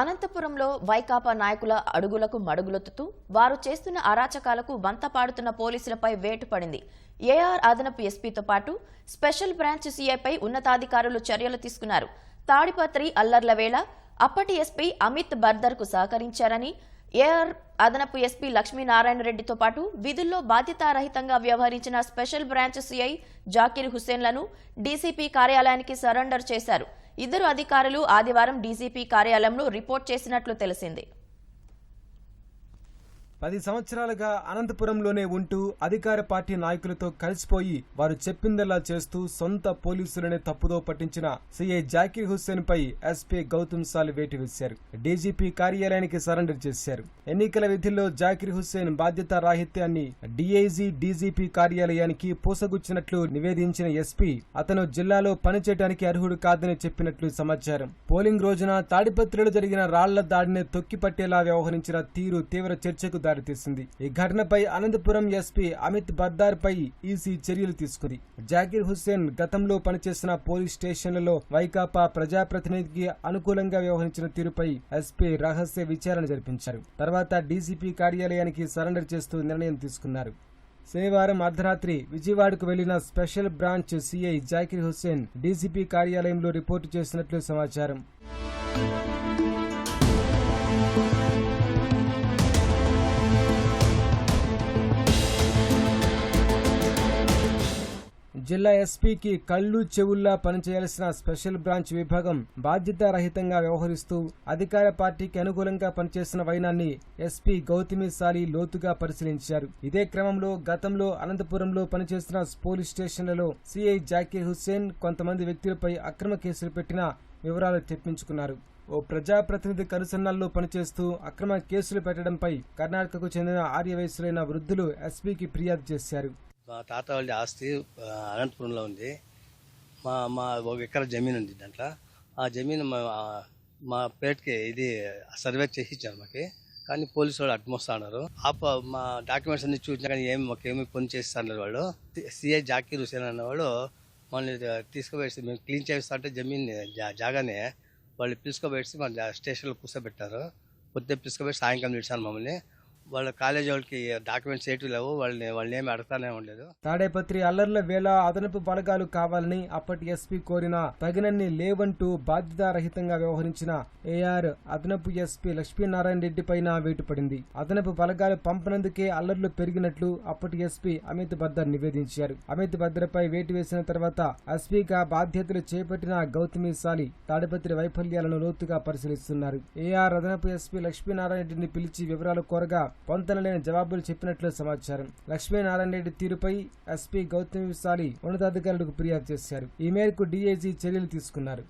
అనంతపురంలో వైకాపా నాయకుల అడుగులకు మడుగులొత్తుతూ వారు చేస్తున్న అరాచకాలకు వంత పాడుతున్న పోలీసులపై వేటు పడింది. ఏఆర్ అదనపు ఎస్పీతో పాటు స్పెషల్ బ్రాంచ్ సీఐపై ఉన్నతాధికారులు చర్యలు తీసుకున్నారు. తాడిపత్రి అల్లర్ల వేళ అప్పటి ఎస్పీ అమిత్ బర్దర్కు సహకరించారని ఏఆర్ అదనపు ఎస్పీ లక్ష్మీనారాయణ రెడ్డితో పాటు విధుల్లో బాధ్యతారహితంగా వ్యవహరించిన స్పెషల్ బ్రాంచ్ సిఐ జాకీర్ హుస్సేన్లను డీసీపీ కార్యాలయానికి సరెండర్ చేశారు. ఇద్దరు అధికారులు ఆదివారం డీసీపీ కార్యాలయంలో రిపోర్ట్ చేసినట్లు తెలిసింది. పది సంవత్సరాలుగా అనంతపురంలోనే ఉంటూ అధికార పార్టీ నాయకులతో కలిసిపోయి వారు చెప్పిందల్లా చేస్తూ సొంత పోలీసులనే తప్పుదో పట్టించిన సీఐ జాకీర్ హుస్సేన్ పై ఎస్పీ గౌతమ్ సాల్ వేటు వేశారు. డీజీపీ కార్యాలయానికి సరెండర్ చేశారు. ఎన్నికల విధుల్లో జాకీర్ హుస్సేన్ బాధ్యత రాహిత్యాన్ని డీఐజీ డీజీపీ కార్యాలయానికి పూసగుచ్చినట్లు నివేదించిన ఎస్పీ అతను జిల్లాలో పనిచేయడానికి అర్హుడు కాదని చెప్పినట్లు సమాచారం. పోలింగ్ రోజున తాడిపత్రిలో జరిగిన రాళ్ళ దాడిని తొక్కిపట్టేలా వ్యవహరించిన తీరు తీవ్ర చర్చకు దారితీసింది ఈ ఘటనపై అనంతపురం ఎస్పీ అమిత్ బర్దార్ పై ఈసీ చర్యలు తీసుకుంది. జాకీర్ హుస్సేన్ గతంలో పనిచేసిన పోలీస్ స్టేషన్లలో వైకాపా ప్రజాప్రతినిధికి అనుకూలంగా వ్యవహరించిన తీరుపై ఎస్పీ రహస్య విచారణ జరిపించారు. తర్వాత డీసీపీ కార్యాలయానికి సరెండర్ చేస్తూ నిర్ణయం తీసుకున్నారు. శనివారం అర్ధరాత్రి విజయవాడకు వెళ్ళిన special branch CI Zakir Hussain DCP కార్యాలయంలో రిపోర్టు చేసినట్లు సమాచారం. జిల్లా ఎస్పీకి కళ్ళు చెవుల్లా పనిచేయాల్సిన స్పెషల్ బ్రాంచ్ విభాగం బాధ్యతారహితంగా వ్యవహరిస్తూ అధికార పార్టీకి అనుకూలంగా పనిచేసిన వైనాన్ని ఎస్పీ గౌతమి సాలి లోతుగా పరిశీలించారు. ఇదే క్రమంలో గతంలో అనంతపురంలో పనిచేసిన పోలీస్ స్టేషన్లలో సిఐ జాకీర్ హుస్సేన్ కొంతమంది వ్యక్తులపై అక్రమ కేసులు పెట్టిన వివరాలు తెప్పించుకున్నారు. ఓ ప్రజాప్రతినిధి కనుసన్నాల్లో పనిచేస్తూ అక్రమ కేసులు పెట్టడంపై కర్ణాటకకు చెందిన ఆర్యవయసులైన వృద్ధులు ఎస్పీకి ఫిర్యాదు చేశారు. మా తాత వాళ్ళ ఆస్తి అనంతపురంలో ఉంది. మా మా ఒక ఎకర జమీన్ ఉంది దాంట్లో. ఆ జమీన్ మా మా పేటకి ఇది సర్వే చేసి ఇచ్చారు మాకి. కానీ పోలీసు వాళ్ళు అడ్మోస్తా ఉన్నారు. ఆప మా డాక్యుమెంట్స్ అన్ని చూసినా కానీ ఏమి మాకేమి పని చేస్తున్నారు వాళ్ళు. సిఐ జాకీర్ హుసేన్ అన్నవాళ్ళు మళ్ళీ తీసుకుపోయేసి మేము క్లీన్ చేస్తా అంటే జమీన్ జా- జాగానే వాళ్ళు పిలుచుకోబెట్టి మన స్టేషన్లో కూర్చోబెట్టారు. పొద్దున్న పిలుచుకోబెట్టి సాయంకాలం చేశాను మమ్మల్ని. వాళ్ళ కాలేజీ వాళ్ళకి డాక్యుమెంట్స్ ఏటి లేవు. వాళ్ళని వాళ్ళని ఏమి అడగతానే ఉండలేదు. తాడేపత్రి అల్లర్ల వేళ అదనపు బలగాలు కావాలని అప్పటి ఎస్పీ కోరిన తగినన్ని లేవంటూ బాధ్యతారహితంగా వ్యవహరించిన ఏఆర్ అదనపు ఎస్పీ లక్ష్మీనారాయణ రెడ్డి పైన వేటు పడింది అదనపు బలగాలు పంపనందుకే అల్లర్లు పెరిగినట్లు అప్పటి ఎస్పీ అమిత్ బద్దర్ నివేదించారు. అమిత్ భద్రపై వేటు వేసిన తర్వాత ఎస్పీగా బాధ్యతలు చేపట్టిన గౌతమి సాలి తాడిపత్రి వైఫల్యాలను లోతుగా పరిశీలిస్తున్నారు. ఏఆర్ అదనపు ఎస్పీ లక్ష్మీనారాయణ రెడ్డిని పిలిచి వివరాలు కోరగా పొంతనలేని జవాబులు చెప్పినట్లు సమాచారం. లక్ష్మీనారాయణ రెడ్డి తీరుపై ఎస్పీ గౌతమి సాలి ఉన్నతాధికారులకు ఫిర్యాదు చేశారు. ఈ మేరకు డీఐజీ చర్యలు తీసుకున్నారు.